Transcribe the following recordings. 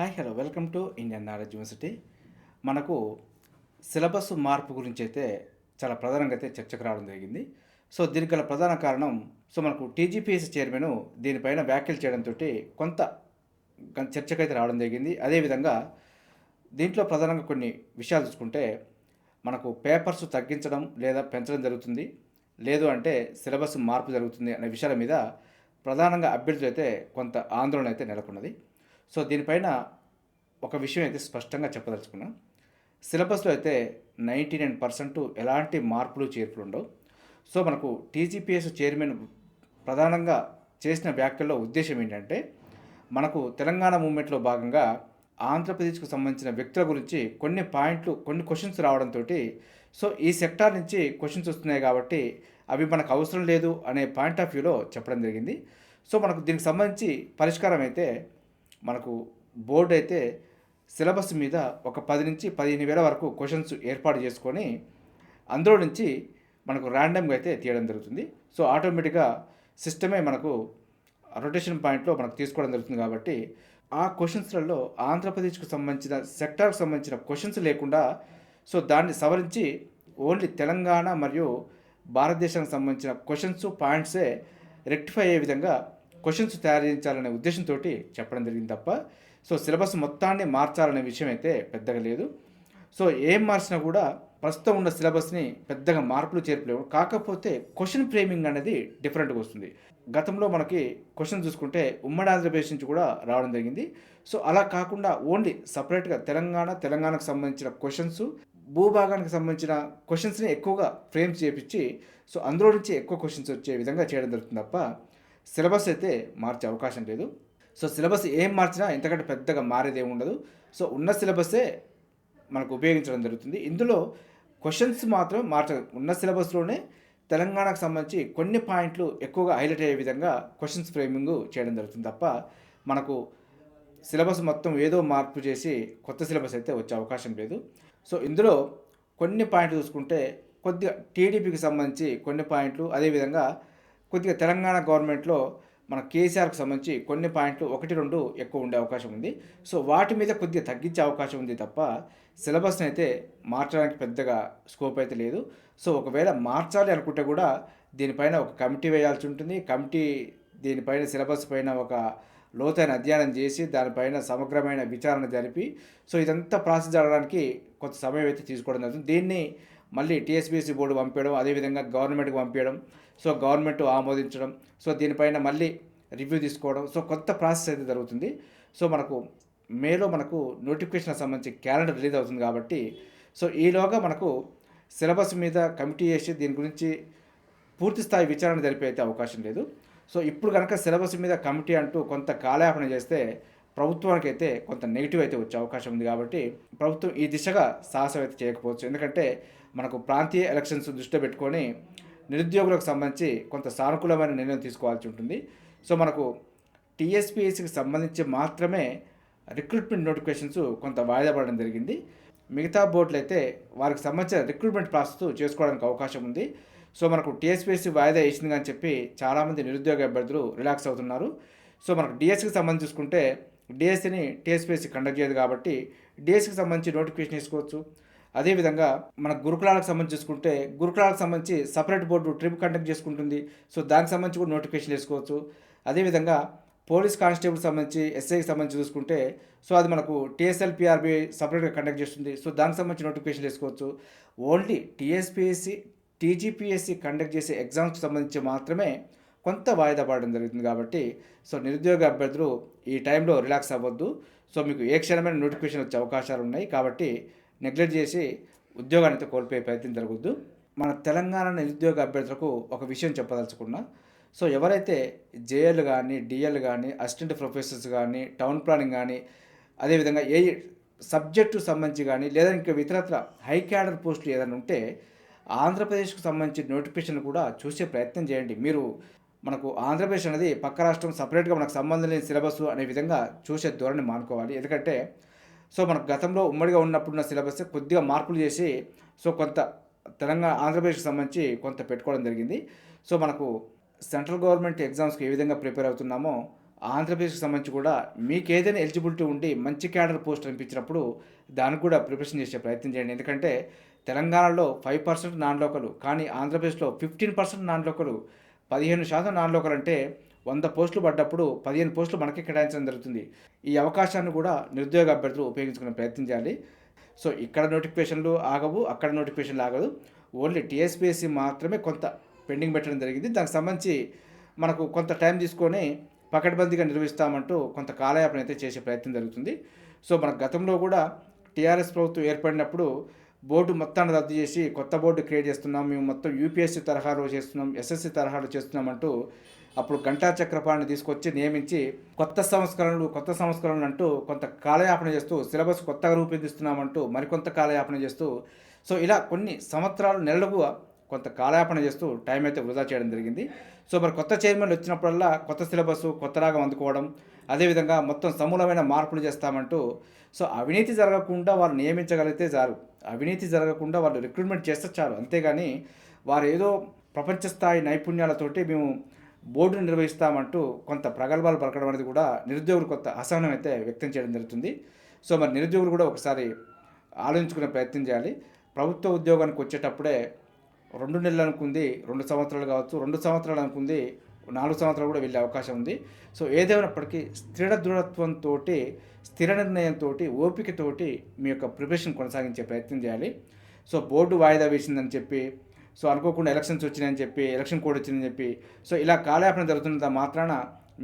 Hi hello. Welcome to Indian knowledge university. మనకు syllabus మార్పు గురించి అయితే చాలా ప్రధానంగా అయితే చర్చకు రావడం జరిగింది. సో దీనికి గల ప్రధాన కారణం సో మనకు టీజీపీఎస్ చైర్మన్ దీనిపైన వ్యాఖ్యలు చేయడంతో కొంత చర్చకైతే రావడం జరిగింది. అదేవిధంగా దీంట్లో ప్రధానంగా కొన్ని విషయాలు చూసుకుంటే మనకు పేపర్స్ తగ్గించడం లేదా పెంచడం జరుగుతుంది. లేదు అంటే సిలబస్ మార్పు జరుగుతుంది అనే విషయాల మీద ప్రధానంగా అభ్యర్థులు అయితే కొంత ఆందోళన అయితే నెలకొన్నది. సో దీనిపైన ఒక విషయం అయితే స్పష్టంగా చెప్పదలుచుకున్నాం. సిలబస్లో అయితే నైంటీ నైన్ పర్సెంట్ ఎలాంటి మార్పులు చేర్పులు ఉండవు. సో మనకు టీజీపీఎస్ చైర్మన్ ప్రధానంగా చేసిన వ్యాఖ్యల్లో ఉద్దేశం ఏంటంటే మనకు తెలంగాణ మూమెంట్లో భాగంగా ఆంధ్రప్రదేశ్కు సంబంధించిన వ్యక్తుల గురించి కొన్ని పాయింట్లు కొన్ని క్వశ్చన్స్ రావడంతో సో ఈ సెక్టార్ నుంచి క్వశ్చన్స్ వస్తున్నాయి కాబట్టి అవి మనకు అవసరం లేదు అనే పాయింట్ ఆఫ్ వ్యూలో చెప్పడం జరిగింది. సో మనకు దీనికి సంబంధించి పరిష్కారం అయితే మనకు బోర్డు అయితే సిలబస్ మీద ఒక పది నుంచి పదిహేను వేల వరకు క్వశ్చన్స్ ఏర్పాటు చేసుకొని అందులో నుంచి మనకు ర్యాండమ్గా అయితే తీయడం జరుగుతుంది. సో ఆటోమేటిక్గా సిస్టమే మనకు రొటేషన్ పాయింట్లో మనకు తీసుకోవడం జరుగుతుంది కాబట్టి ఆ క్వశ్చన్స్లలో ఆంధ్రప్రదేశ్కు సంబంధించిన సెక్టార్కు సంబంధించిన క్వశ్చన్స్ లేకుండా సో దాన్ని సవరించి ఓన్లీ తెలంగాణ మరియు భారతదేశానికి సంబంధించిన క్వశ్చన్స్ పాయింట్సే రెక్టిఫై అయ్యే విధంగా క్వశ్చన్స్ తయారు చేయించాలనే ఉద్దేశంతో చెప్పడం జరిగింది తప్ప సో సిలబస్ మొత్తాన్ని మార్చాలనే విషయం అయితే పెద్దగా లేదు. సో ఏం మార్చినా కూడా ప్రస్తుతం ఉన్న సిలబస్ని పెద్దగా మార్పులు చేర్పలేవు. కాకపోతే క్వశ్చన్ ఫ్రేమింగ్ అనేది డిఫరెంట్గా వస్తుంది. గతంలో మనకి క్వశ్చన్ చూసుకుంటే ఉమ్మడి ఆంధ్రప్రదేశ్ నుంచి కూడా రావడం జరిగింది. సో అలా కాకుండా ఓన్లీ సపరేట్గా తెలంగాణ తెలంగాణకు సంబంధించిన క్వశ్చన్స్ భూభాగానికి సంబంధించిన క్వశ్చన్స్ని ఎక్కువగా ఫ్రేమ్ చేపించి సో అందులో నుంచి ఎక్కువ క్వశ్చన్స్ వచ్చే విధంగా చేయడం జరుగుతుంది తప్ప సిలబస్ అయితే మార్చే అవకాశం లేదు. సో సిలబస్ ఏం మార్చినా ఇంతకంటే పెద్దగా మారేది ఉండదు. సో ఉన్న సిలబస్సే మనకు ఉపయోగించడం జరుగుతుంది. ఇందులో క్వశ్చన్స్ మాత్రం మార్చ ఉన్న సిలబస్లోనే తెలంగాణకు సంబంధించి కొన్ని పాయింట్లు ఎక్కువగా హైలైట్ అయ్యే విధంగా క్వశ్చన్స్ ఫ్రేమింగ్ చేయడం జరుగుతుంది తప్ప మనకు సిలబస్ మొత్తం ఏదో మార్పు చేసి కొత్త సిలబస్ అయితే వచ్చే అవకాశం లేదు. సో ఇందులో కొన్ని పాయింట్లు చూసుకుంటే కొద్దిగా టీడీపీకి సంబంధించి కొన్ని పాయింట్లు అదేవిధంగా కొద్దిగా తెలంగాణ గవర్నమెంట్లో మన కేసీఆర్కు సంబంధించి కొన్ని పాయింట్లు ఒకటి రెండు ఎక్కువ ఉండే అవకాశం ఉంది. సో వాటి మీద కొద్దిగా తగ్గించే అవకాశం ఉంది తప్ప సిలబస్ని అయితే మార్చడానికి పెద్దగా స్కోప్ అయితే లేదు. సో ఒకవేళ మార్చాలి అనుకుంటే కూడా దీనిపైన ఒక కమిటీ వేయాల్సి ఉంటుంది. కమిటీ దీనిపైన సిలబస్ పైన ఒక లోతైన అధ్యయనం చేసి దానిపైన సమగ్రమైన విచారణ జరిపి సో ఇదంతా ప్రాసెస్ జరగడానికి కొంత సమయం అయితే తీసుకోవడం జరుగుతుంది. దీన్ని మళ్ళీ టీఎస్బీసీ బోర్డు పంపించడం అదేవిధంగా గవర్నమెంట్కి పంపించడం సో గవర్నమెంట్ ఆమోదించడం సో దీనిపైన మళ్ళీ రివ్యూ తీసుకోవడం సో కొత్త ప్రాసెస్ అయితే జరుగుతుంది. సో మనకు మేలో మనకు నోటిఫికేషన్ సంబంధించి క్యాలెండర్ రిలీజ్ అవుతుంది కాబట్టి సో ఈలోగా మనకు సిలబస్ మీద కమిటీ చేసి దీని గురించి పూర్తి స్థాయి విచారణ జరిపే అయితే అవకాశం లేదు. సో ఇప్పుడు కనుక సిలబస్ మీద కమిటీ అంటూ కొంత కాలయాపన చేస్తే ప్రభుత్వానికి అయితే కొంత నెగిటివ్ అయితే వచ్చే అవకాశం ఉంది కాబట్టి ప్రభుత్వం ఈ దిశగా సాహసం అయితే చేయకపోవచ్చు. ఎందుకంటే మనకు ప్రాంతీయ ఎలక్షన్స్ దృష్టిలో పెట్టుకొని నిరుద్యోగులకు సంబంధించి కొంత సానుకూలమైన నిర్ణయం తీసుకోవాల్సి ఉంటుంది. సో మనకు టీఎస్పీఎస్సికి సంబంధించి మాత్రమే రిక్రూట్మెంట్ నోటిఫికేషన్స్ కొంత వాయిదా పడడం జరిగింది. మిగతా బోర్డులు అయితే వారికి సంబంధించిన రిక్రూట్మెంట్ ప్రాసెస్ చేసుకోవడానికి అవకాశం ఉంది. సో మనకు టీఎస్పీఎస్సీ వాయిదా వేసింది అని చెప్పి చాలామంది నిరుద్యోగ అభ్యర్థులు రిలాక్స్ అవుతున్నారు. సో మనకు డిఎస్సికి సంబంధించి చూసుకుంటే డిఎస్సిని టీఎస్పీఎస్సీ కండక్ట్ చేయదు కాబట్టి డిఎస్సికి సంబంధించి నోటిఫికేషన్ వేసుకోవచ్చు అదేవిధంగా మన గురుకులాలకు సంబంధించి చూసుకుంటే గురుకులాలకు సంబంధించి సపరేట్ బోర్డు ట్రిప్ కండక్ట్ చేసుకుంటుంది. సో దానికి సంబంధించి కూడా నోటిఫికేషన్ వేసుకోవచ్చు. అదేవిధంగా పోలీస్ కానిస్టేబుల్ సంబంధించి ఎస్ఐకి సంబంధించి చూసుకుంటే సో అది మనకు టీఎస్ఎల్ పిఆర్బి సపరేట్గా కండక్ట్ చేస్తుంది. సో దానికి సంబంధించి నోటిఫికేషన్ వేసుకోవచ్చు. ఓన్లీ టీఎస్పిఎస్సి టీజీపీఎస్సి కండక్ట్ చేసే ఎగ్జామ్స్కి సంబంధించి మాత్రమే కొంత వాయిదా పడడం జరుగుతుంది కాబట్టి సో నిరుద్యోగ అభ్యర్థులు ఈ టైంలో రిలాక్స్ అవ్వద్దు. సో మీకు ఏ క్షణమైన నోటిఫికేషన్ వచ్చే అవకాశాలు ఉన్నాయి కాబట్టి నెగ్లెక్ట్ చేసి ఉద్యోగాన్ని అయితే కోల్పోయే ప్రయత్నం జరగద్దు. మన తెలంగాణ నిరుద్యోగ అభ్యర్థులకు ఒక విషయం చెప్పదలుచుకున్నా సో ఎవరైతే జేఎల్ కానీ డిఎల్ కానీ అసిస్టెంట్ ప్రొఫెసర్స్ కానీ టౌన్ ప్లానింగ్ కానీ అదేవిధంగా ఏ సబ్జెక్టు సంబంధించి కానీ లేదా ఇంకా ఇతరత్ర హై క్యాడర్ పోస్టులు ఏదైనా ఉంటే ఆంధ్రప్రదేశ్కు సంబంధించిన నోటిఫికేషన్ కూడా చూసే ప్రయత్నం చేయండి. మీరు మనకు ఆంధ్రప్రదేశ్ అనేది పక్క రాష్ట్రం సపరేట్గా మనకు సంబంధం లేని సిలబస్ అనే విధంగా చూసే ధోరణి మానుకోవాలి. ఎందుకంటే సో మనకు గతంలో ఉమ్మడిగా ఉన్నప్పుడున్న సిలబస్ కొద్దిగా మార్పులు చేసి సో కొంత తెలంగాణ ఆంధ్రప్రదేశ్కి సంబంధించి కొంత పెట్టుకోవడం జరిగింది. సో మనకు సెంట్రల్ గవర్నమెంట్ ఎగ్జామ్స్కి ఏ విధంగా ప్రిపేర్ అవుతున్నామో ఆంధ్రప్రదేశ్కి సంబంధించి కూడా మీకు ఏదైనా ఎలిజిబిలిటీ ఉండి మంచి క్యాడర్ పోస్ట్ అనిపించినప్పుడు దానికి కూడా ప్రిపరేషన్ చేసే ప్రయత్నం చేయండి. ఎందుకంటే తెలంగాణలో ఫైవ్ పర్సెంట్ నాన్ లోకల్ కానీ ఆంధ్రప్రదేశ్లో ఫిఫ్టీన్ పర్సెంట్ నాన్ లోకల్ పదిహేను శాతం నాన్ లోకల్ అంటే వంద పోస్టులు పడ్డప్పుడు పదిహేను పోస్టులు మనకి కేటాయించడం జరుగుతుంది. ఈ అవకాశాన్ని కూడా నిరుద్యోగ అభ్యర్థులు ఉపయోగించుకునే ప్రయత్నం చేయాలి. సో ఇక్కడ నోటిఫికేషన్లు ఆగవు అక్కడ నోటిఫికేషన్లు ఆగదు. ఓన్లీ టీఎస్పీఎస్సీ మాత్రమే కొంత పెండింగ్ పెట్టడం జరిగింది. దానికి సంబంధించి మనకు కొంత టైం తీసుకొని పకడ్బందీగా నిర్వహిస్తామంటూ కొంత కాలయాపన అయితే చేసే ప్రయత్నం జరుగుతుంది. సో మన గతంలో కూడా టీఆర్ఎస్ ప్రభుత్వం ఏర్పడినప్పుడు బోర్డు మొత్తాన్ని రద్దు చేసి కొత్త బోర్డు క్రియేట్ చేస్తున్నాం మేము మొత్తం యూపీఎస్సీ తరహాలో చేస్తున్నాం ఎస్ఎస్సి తరహాలో చేస్తున్నామంటూ అప్పుడు గంటా చక్రపాణిని తీసుకొచ్చి నియమించి కొత్త సంస్కరణలు కొత్త సంస్కరణలు అంటూ కొంత కాలయాపన చేస్తూ సిలబస్ కొత్తగా రూపొందిస్తున్నామంటూ మరికొంత కాలయాపన చేస్తూ సో ఇలా కొన్ని సంవత్సరాలు నెలలుగా కొంత కాలయాపన చేస్తూ టైం అయితే వృధా చేయడం జరిగింది. సో మరి కొత్త చైర్మన్లు వచ్చినప్పుడల్లా కొత్త సిలబస్ కొత్త రాగం అందుకోవడం అదేవిధంగా మొత్తం సమూలమైన మార్పులు చేస్తామంటూ సో అవినీతి జరగకుండా వారు నియమించగలిగితే చాలు. అవినీతి జరగకుండా వాళ్ళు రిక్రూట్మెంట్ చేస్తే చాలు. అంతేగాని వారు ఏదో ప్రపంచ స్థాయి నైపుణ్యాలతోటి మేము బోర్డును నిర్వహిస్తామంటూ కొంత ప్రగల్భాలు పలకడం అనేది కూడా నిరుద్యోగులు కొంత అసహనం అయితే వ్యక్తం చేయడం జరుగుతుంది. సో మరి నిరుద్యోగులు కూడా ఒకసారి ఆలోచించుకునే ప్రయత్నం చేయాలి. ప్రభుత్వ ఉద్యోగానికి వచ్చేటప్పుడే రెండు నెలలు అనుకుంది రెండు సంవత్సరాలు కావచ్చు రెండు సంవత్సరాలు అనుకుంది నాలుగు సంవత్సరాలు కూడా వెళ్ళే అవకాశం ఉంది. సో ఏదేమైనప్పటికీ స్థిర దృఢత్వంతో స్థిర నిర్ణయంతో ఓపికతోటి మీ యొక్క ప్రిపరేషన్ కొనసాగించే ప్రయత్నం చేయాలి. సో బోర్డు వాయిదా వేసిందని చెప్పి సో అనుకోకుండా ఎలక్షన్స్ వచ్చినాయని చెప్పి ఎలక్షన్ కోడ్ వచ్చిందని చెప్పి సో ఇలా కాలయాపన జరుగుతున్నంత మాత్రాన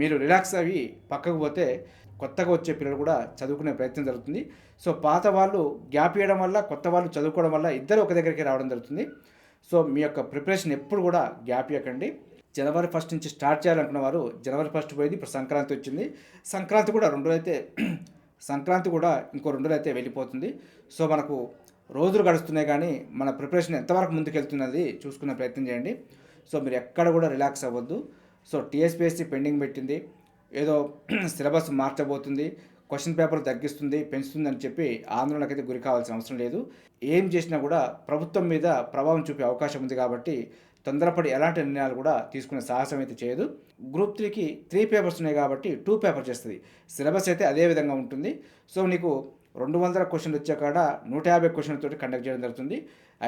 మీరు రిలాక్స్ అవి పక్కకు పోతే కొత్తగా వచ్చే పిల్లలు కూడా చదువుకునే ప్రయత్నం జరుగుతుంది. సో పాత వాళ్ళు గ్యాప్ ఇవ్వడం వల్ల కొత్త వాళ్ళు చదువుకోవడం వల్ల ఇద్దరు ఒక దగ్గరికి రావడం జరుగుతుంది. సో మీ యొక్క ప్రిపరేషన్ ఎప్పుడు కూడా గ్యాప్ ఇవ్వకండి. జనవరి ఫస్ట్ నుంచి స్టార్ట్ చేయాలనుకున్న వారు జనవరి ఫస్ట్ పోయింది ఇప్పుడు సంక్రాంతి వచ్చింది. సంక్రాంతి కూడా రెండు రోజులైతే సంక్రాంతి కూడా ఇంకో రెండు అయితే వెళ్ళిపోతుంది. సో మనకు రోజులు గడుస్తున్నాయి కానీ మన ప్రిపరేషన్ ఎంతవరకు ముందుకెళ్తున్నది చూసుకునే ప్రయత్నం చేయండి. సో మీరు ఎక్కడ కూడా రిలాక్స్ అవ్వద్దు. సో టీఎస్పీఎస్సీ పెండింగ్ పెట్టింది. ఏదో సిలబస్ మార్చబోతుంది క్వశ్చన్ పేపర్ తగ్గిస్తుంది పెంచుతుంది అని చెప్పి ఆందోళనకైతే గురి కావాల్సిన అవసరం లేదు. ఏం చేసినా కూడా ప్రభుత్వం మీద ప్రభావం చూపే అవకాశం ఉంది కాబట్టి తొందరపడి ఎలాంటి నిర్ణయాలు కూడా తీసుకునే సాహసం అయితే చేయదు. గ్రూప్ త్రీకి త్రీ పేపర్స్ ఉన్నాయి కాబట్టి టూ పేపర్ చేస్తుంది. సిలబస్ అయితే అదే విధంగా ఉంటుంది. సో నీకు రెండు వందల క్వశ్చన్లు వచ్చే కాడ నూట యాభై క్వశ్చన్లతో కండక్ట్ చేయడం జరుగుతుంది.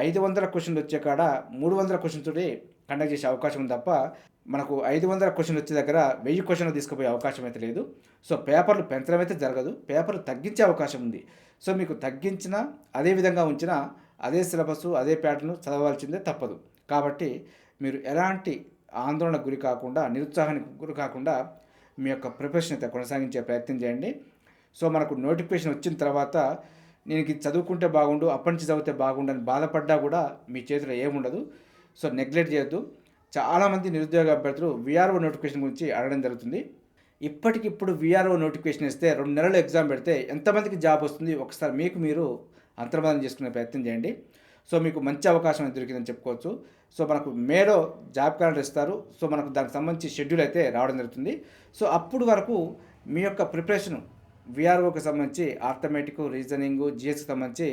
ఐదు వందల క్వశ్చన్లు వచ్చే కాడ మూడు వందల క్వశ్చన్తో కండక్ట్ చేసే అవకాశం ఉంది తప్ప మనకు ఐదు వందల క్వశ్చన్లు వచ్చే దగ్గర వెయ్యి క్వశ్చన్లు తీసుకుపోయే అవకాశం అయితే లేదు. సో పేపర్లు పెంచడం అయితే జరగదు. పేపర్లు తగ్గించే అవకాశం ఉంది. సో మీకు తగ్గించిన అదే విధంగా ఉంచిన అదే సిలబస్ అదే ప్యాటర్న్ చదవాల్సిందే తప్పదు. కాబట్టి మీరు ఎలాంటి ఆందోళనకు గురి కాకుండా నిరుత్సాహానికి గురి కాకుండా మీ యొక్క ప్రిపరేషన్ అయితే కొనసాగించే ప్రయత్నం చేయండి. సో మనకు నోటిఫికేషన్ వచ్చిన తర్వాత నేను ఇది చదువుకుంటే బాగుండు అప్పటి నుంచి చదివితే బాగుండు అని బాధపడ్డా కూడా మీ చేతిలో ఏముండదు. సో నెగ్లెక్ట్ చేయొద్దు. చాలామంది నిరుద్యోగ అభ్యర్థులు విఆర్ఓ నోటిఫికేషన్ గురించి అడగడం జరుగుతుంది. ఇప్పటికిప్పుడు విఆర్ఓ నోటిఫికేషన్ ఇస్తే రెండు నెలలు ఎగ్జామ్ పెడితే ఎంతమందికి జాబ్ వస్తుంది? ఒకసారి మీకు మీరు అంతర్వాదం చేసుకునే ప్రయత్నం చేయండి. సో మీకు మంచి అవకాశం దొరికిందని చెప్పుకోవచ్చు. సో మనకు మేలో జాబ్ క్యాలెండర్ ఇస్తారు. సో మనకు దానికి సంబంధించి షెడ్యూల్ అయితే రావడం జరుగుతుంది. సో అప్పుడు వరకు మీ యొక్క ప్రిపరేషన్ విఆర్ఓకి సంబంధించి ఆర్థమెటిక్ రీజనింగ్ జిఎస్కి సంబంధించి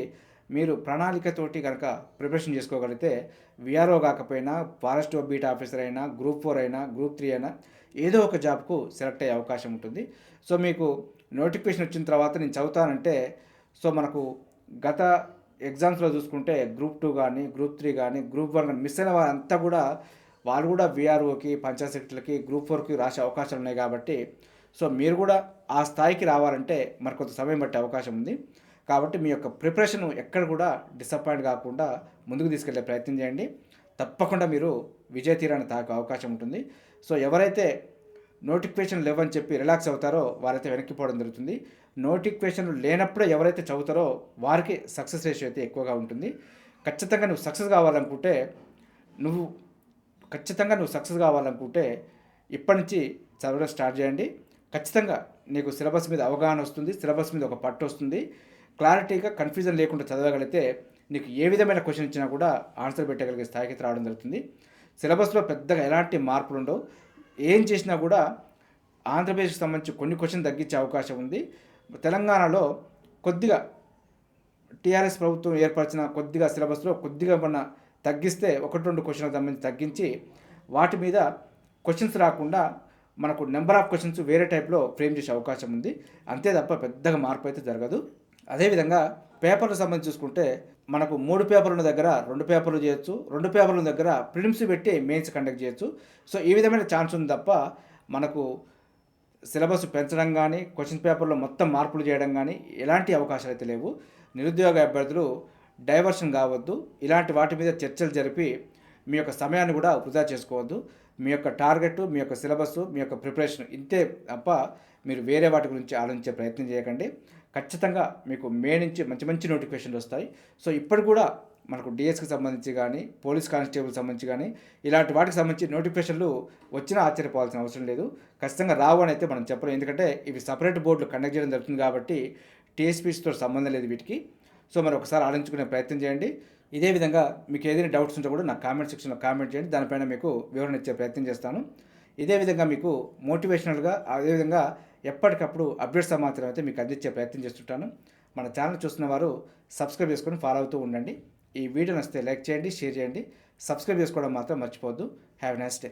మీరు ప్రణాళికతోటి కనుక ప్రిపరేషన్ చేసుకోగలిగితే విఆర్ఓ కాకపోయినా ఫారెస్ట్ బీట్ ఆఫీసర్ అయినా గ్రూప్ ఫోర్ అయినా గ్రూప్ త్రీ అయినా ఏదో ఒక జాబ్కు సెలెక్ట్ అయ్యే అవకాశం ఉంటుంది. సో మీకు నోటిఫికేషన్ వచ్చిన తర్వాత నేను చదువుతానంటే సో మనకు గత ఎగ్జామ్స్లో చూసుకుంటే గ్రూప్ టూ కానీ గ్రూప్ త్రీ కానీ గ్రూప్ వన్ కానీ మిస్ అయిన వారంతా కూడా వాళ్ళు కూడా విఆర్ఓకి పంచాయత్ సెక్రటరీలకి గ్రూప్ ఫోర్కి రాసే అవకాశాలు ఉన్నాయి కాబట్టి సో మీరు కూడా ఆ స్థాయికి రావాలంటే మరి కొంత సమయం పట్టే అవకాశం ఉంది. కాబట్టి మీ యొక్క ప్రిపరేషన్ ఎక్కడ కూడా డిసప్పాయింట్ కాకుండా ముందుకు తీసుకెళ్ళే ప్రయత్నం చేయండి. తప్పకుండా మీరు విజయ తీరాన్ని తాకే అవకాశం ఉంటుంది. సో ఎవరైతే నోటిఫికేషన్ లేవని చెప్పి రిలాక్స్ అవుతారో వారైతే వెనక్కిపోవడం జరుగుతుంది. నోటిఫికేషన్ లేనప్పుడే ఎవరైతే చదువుతారో వారికి సక్సెస్ రేషియో అయితే ఎక్కువగా ఉంటుంది. ఖచ్చితంగా నువ్వు సక్సెస్ కావాలనుకుంటే నువ్వు ఖచ్చితంగా నువ్వు సక్సెస్ కావాలనుకుంటే ఇప్పటి నుంచి చదవడం స్టార్ట్ చేయండి. ఖచ్చితంగా నీకు సిలబస్ మీద అవగాహన వస్తుంది సిలబస్ మీద ఒక పట్టు వస్తుంది. క్లారిటీగా కన్ఫ్యూజన్ లేకుండా చదవగలిగితే నీకు ఏ విధమైన క్వశ్చన్ ఇచ్చినా కూడా ఆన్సర్ పెట్టగలిగే స్థాయికి రావడం జరుగుతుంది. సిలబస్లో పెద్దగా ఎలాంటి మార్పులు ఉండవు. ఏం చేసినా కూడా ఆంధ్రప్రదేశ్కి సంబంధించి కొన్ని క్వశ్చన్ తగ్గించే అవకాశం ఉంది. తెలంగాణలో కొద్దిగా టీఆర్ఎస్ ప్రభుత్వం ఏర్పరిచిన కొద్దిగా సిలబస్లో కొద్దిగా మన తగ్గిస్తే ఒకటి రెండు క్వశ్చన్లకు సంబంధించి తగ్గించి వాటి మీద క్వశ్చన్స్ రాకుండా మనకు నెంబర్ ఆఫ్ క్వశ్చన్స్ వేరే టైప్లో ఫ్రేమ్ చేసే అవకాశం ఉంది. అంతే తప్ప పెద్దగా మార్పు అయితే జరగదు. అదేవిధంగా పేపర్లకు సంబంధించి చూసుకుంటే మనకు మూడు పేపర్ల దగ్గర రెండు పేపర్లు చేయొచ్చు. రెండు పేపర్ల దగ్గర ప్రిలిమ్స్ పెట్టి మెయిన్స్ కండక్ట్ చేయొచ్చు. సో ఈ విధమైన ఛాన్స్ ఉంది తప్ప మనకు సిలబస్ పెంచడం కానీ క్వశ్చన్ పేపర్లో మొత్తం మార్పులు చేయడం కానీ ఎలాంటి అవకాశాలు అయితే లేవు. నిరుద్యోగ అభ్యర్థులు డైవర్షన్ కావద్దు. ఇలాంటి వాటి మీద చర్చలు జరిపి మీ యొక్క సమయాన్ని కూడా వృధా చేసుకోవద్దు. మీ యొక్క టార్గెట్ మీ యొక్క సిలబస్ మీ యొక్క ప్రిపరేషన్ ఇంతే తప్ప మీరు వేరే వాటి గురించి ఆలోచించే ప్రయత్నం చేయకండి. ఖచ్చితంగా మీకు మే నుంచి మంచి మంచి నోటిఫికేషన్లు వస్తాయి. సో ఇప్పుడు కూడా మనకు డిఎస్కి సంబంధించి కానీ పోలీస్ కానిస్టేబుల్ సంబంధించి కానీ ఇలాంటి వాటికి సంబంధించి నోటిఫికేషన్లు వచ్చినా ఆశ్చర్యపోవాల్సిన అవసరం లేదు. ఖచ్చితంగా రావు అని అయితే మనం చెప్పలేం. ఎందుకంటే ఇవి సపరేట్ బోర్డులు కండక్ట్ చేయడం జరుగుతుంది కాబట్టి టీఎస్పీస్తో సంబంధం లేదు వీటికి. సో మరి ఒకసారి ఆలోచించుకునే ప్రయత్నం చేయండి. ఇదే విధంగా మీకు ఏదైనా డౌట్స్ ఉంటే కూడా నా కామెంట్ సెక్షన్లో కామెంట్ చేయండి. దానిపైన మీకు వివరణ ఇచ్చే ప్రయత్నం చేస్తాను. ఇదే విధంగా మీకు మోటివేషనల్గా అదేవిధంగా ఎప్పటికప్పుడు అప్డేట్ సమాచారం అయితే మీకు అందించే ప్రయత్నం చేస్తుంటాను. మన ఛానల్ చూస్తున్న వారు సబ్స్క్రైబ్ చేసుకొని ఫాలో అవుతూ ఉండండి. ఈ వీడియో నచ్చితే లైక్ చేయండి షేర్ చేయండి. సబ్స్క్రైబ్ చేసుకోవడం మాత్రం మర్చిపోవద్దు. Have next day.